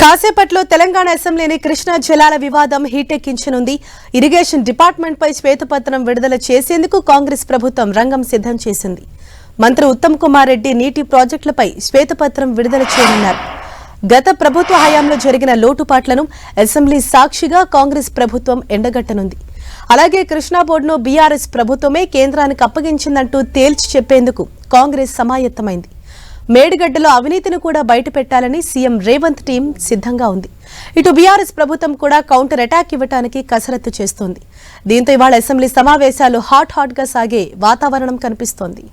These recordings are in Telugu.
కాసేపట్లో తెలంగాణ అసెంబ్లీని కృష్ణా జలాల వివాదం హీటెక్కించనుంది. ఇరిగేషన్ డిపార్ట్మెంట్పై శ్వేతపత్రం విడుదల చేసేందుకు కాంగ్రెస్ ప్రభుత్వం రంగం సిద్ధం చేసింది. మంత్రి ఉత్తమ్ కుమార్ రెడ్డి నీటి ప్రాజెక్టులపై శ్వేతపత్రం విడుదల చేయనున్నారు. గత ప్రభుత్వ హయాంలో జరిగిన లోటుపాట్లను అసెంబ్లీ సాక్షిగా కాంగ్రెస్ ప్రభుత్వం ఎండగట్టనుంది. అలాగే కృష్ణా బోర్డును బీఆర్ఎస్ ప్రభుత్వమే కేంద్రానికి అప్పగించిందంటూ తేల్చి చెప్పేందుకు కాంగ్రెస్ సమాయత్తమైంది. మేడిగడ్డలో అవినీతిని కూడా బయటపెట్టాలని సీఎం రేవంత్ టీం సిద్ధంగా ఉంది. ఇటు బీఆర్ఎస్ ప్రభుత్వం కూడా కౌంటర్ అటాక్ ఇవ్వడానికి కసరత్తు చేస్తోంది. దీంతో ఇవాళ అసెంబ్లీ సమావేశాలు హాట్ హాట్గా సాగే వాతావరణం కనిపిస్తోంది.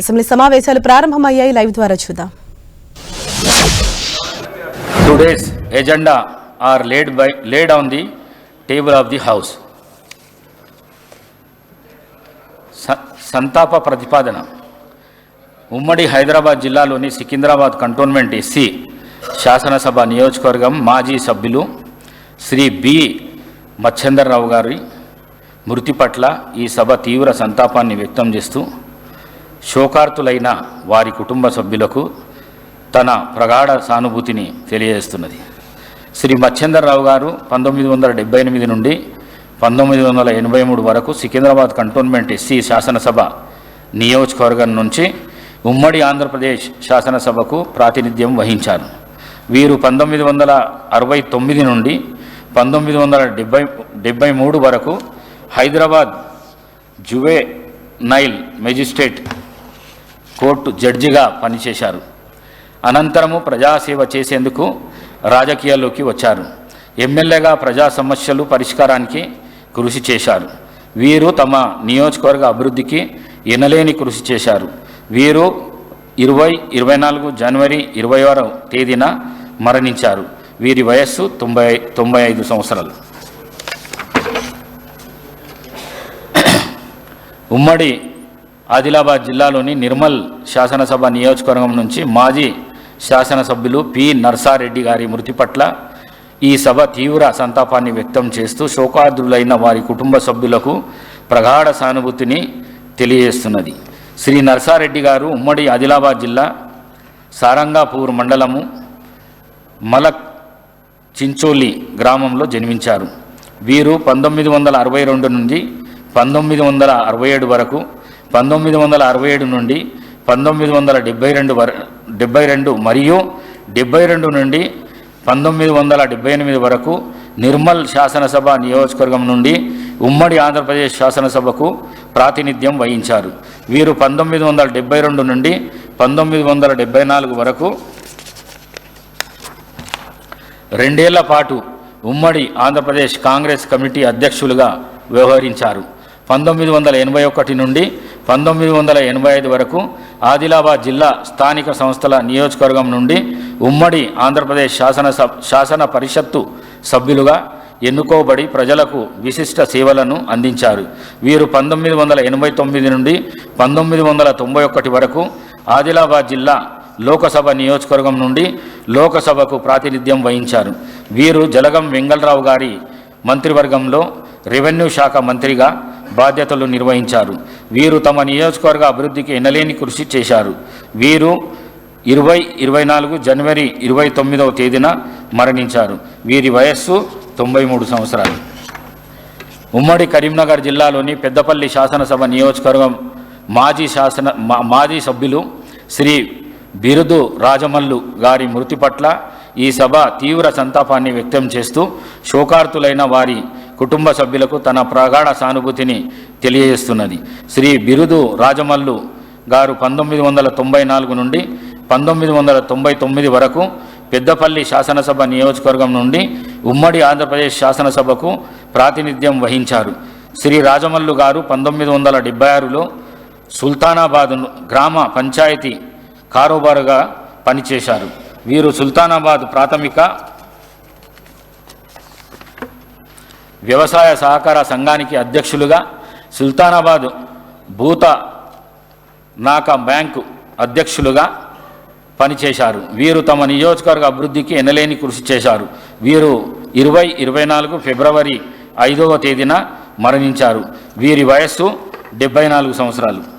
అసెంబ్లీ సమావేశాలు ప్రారంభమయ్యాయి. లైవ్ ద్వారా చూద్దాం. Today's agenda are laid by laid on the table of the house సంతాప ప్రతిపాదన. ఉమ్మడి హైదరాబాద్ జిల్లాలోని సికింద్రాబాద్ కంటోన్మెంట్ ఎస్సీ శాసనసభ నియోజకవర్గం మాజీ సభ్యులు శ్రీ బి మచ్చేందర్రావు గారి మృతి పట్ల ఈ సభ తీవ్ర సంతాపాన్ని వ్యక్తం చేస్తూ శోకార్తులైన వారి కుటుంబ సభ్యులకు తన ప్రగాఢ సానుభూతిని తెలియజేస్తున్నది. శ్రీ మచ్చేందర్రావు గారు పంతొమ్మిది వందల ఎనిమిది నుండి పంతొమ్మిది వందల ఎనభై మూడు వరకు సికింద్రాబాద్ కంటోన్మెంట్ ఎస్సీ శాసనసభ నియోజకవర్గం నుంచి ఉమ్మడి ఆంధ్రప్రదేశ్ శాసనసభకు ప్రాతినిధ్యం వహించారు. వీరు పంతొమ్మిది వందల అరవై తొమ్మిది నుండి పంతొమ్మిది వందల డెబ్బై డెబ్బై మూడు వరకు Hyderabad juvenile magistrate court జడ్జిగా పనిచేశారు. అనంతరము ప్రజాసేవ చేసేందుకు రాజకీయాల్లోకి వచ్చారు. ఎమ్మెల్యేగా ప్రజా సమస్యలు పరిష్కారానికి కృషి చేశారు. వీరు తమ నియోజకవర్గ అభివృద్ధికి ఎనలేని కృషి చేశారు. వీరు ఇరవై ఇరవై నాలుగు జనవరి ఇరవై ఆరో తేదీన మరణించారు. వీరి వయస్సు తొంభై తొంభై ఐదు సంవత్సరాలు. ఉమ్మడి ఆదిలాబాద్ జిల్లాలోని నిర్మల్ శాసనసభ నియోజకవర్గం నుంచి మాజీ శాసనసభ్యులు పి నర్సారెడ్డి గారి మృతి పట్ల ఈ సభ తీవ్ర సంతాపాన్ని వ్యక్తం చేస్తూ శోకాదులైన వారి కుటుంబ సభ్యులకు ప్రగాఢ సానుభూతిని తెలియజేస్తున్నది. శ్రీ నర్సారెడ్డి గారు ఉమ్మడి ఆదిలాబాద్ జిల్లా సారంగాపూర్ మండలము మలక్ చించోలి గ్రామంలో జన్మించారు. వీరు పంతొమ్మిది వందల అరవై రెండు నుండి పంతొమ్మిది వందల అరవై ఏడు వరకు పంతొమ్మిది వందల అరవై ఏడు నుండి పంతొమ్మిది వందల డెబ్బై రెండు వర డెబ్బై రెండు మరియు డెబ్బై రెండు నుండి పంతొమ్మిది వందల డెబ్బై ఎనిమిది వరకు నిర్మల్ శాసనసభ నియోజకవర్గం నుండి ఉమ్మడి ఆంధ్రప్రదేశ్ శాసనసభకు ప్రాతినిధ్యం వహించారు. వీరు పంతొమ్మిది వందల డెబ్బై రెండు నుండి పంతొమ్మిది వందల డెబ్బై నాలుగు వరకు రెండేళ్ళ పాటు ఉమ్మడి ఆంధ్రప్రదేశ్ కాంగ్రెస్ కమిటీ అధ్యక్షులుగా వ్యవహరించారు. పంతొమ్మిది వందల ఎనభై ఒకటి నుండి పంతొమ్మిది వందల ఎనభై ఐదు వరకు ఆదిలాబాద్ జిల్లా స్థానిక సంస్థల నియోజకవర్గం నుండి ఉమ్మడి ఆంధ్రప్రదేశ్ శాసన శాసన పరిషత్తు సభ్యులుగా ఎన్నుకోబడి ప్రజలకు విశిష్ట సేవలను అందించారు. వీరు పంతొమ్మిది వందల ఎనభై తొమ్మిది నుండి పంతొమ్మిది వందల తొంభై ఒకటి వరకు ఆదిలాబాద్ జిల్లా లోకసభ నియోజకవర్గం నుండి లోకసభకు ప్రాతినిధ్యం వహించారు. వీరు జలగం వెంగళరావు గారి మంత్రివర్గంలో రెవెన్యూ శాఖ మంత్రిగా బాధ్యతలు నిర్వహించారు. వీరు తమ నియోజకవర్గ అభివృద్ధికి ఎనలేని కృషి చేశారు. వీరు ఇరవై ఇరవై నాలుగు జనవరి ఇరవై తొమ్మిదవ తేదీన మరణించారు. వీరి వయస్సు తొంభై మూడు సంవత్సరాలు. ఉమ్మడి కరీంనగర్ జిల్లాలోని పెద్దపల్లి శాసనసభ నియోజకవర్గం మాజీ శాసన మా- మాజీ సభ్యులు శ్రీ బిరుదు రాజమల్లు గారి మృతి పట్ల ఈ సభ తీవ్ర సంతాపాన్ని వ్యక్తం చేస్తూ శోకార్తులైన వారి కుటుంబ సభ్యులకు తన ప్రగాఢ సానుభూతిని తెలియజేస్తున్నది. శ్రీ బిరుదు రాజమల్లు గారు పంతొమ్మిది వందల తొంభై నాలుగు నుండి పంతొమ్మిది వందల తొంభై తొమ్మిది వరకు పెద్దపల్లి శాసనసభ నియోజకవర్గం నుండి ఉమ్మడి ఆంధ్రప్రదేశ్ శాసనసభకు ప్రాతినిధ్యం వహించారు. శ్రీ రాజమల్లు గారు పంతొమ్మిది వందల డెబ్బై ఆరులో సుల్తానాబాద్ గ్రామ పంచాయతీ కారోబారుగా పనిచేశారు. వీరు సుల్తానాబాద్ ప్రాథమిక వ్యవసాయ సహకార సంఘానికి అధ్యక్షులుగా సుల్తానాబాద్ భూత నాక బ్యాంకు అధ్యక్షులుగా పనిచేశారు. వీరు తమ నియోజకవర్గ అభివృద్ధికి ఎనలేని కృషి చేశారు. వీరు ఇరవై ఇరవై నాలుగు ఫిబ్రవరి ఐదవ తేదీన మరణించారు. వీరి వయస్సు డెబ్బై నాలుగు సంవత్సరాలు.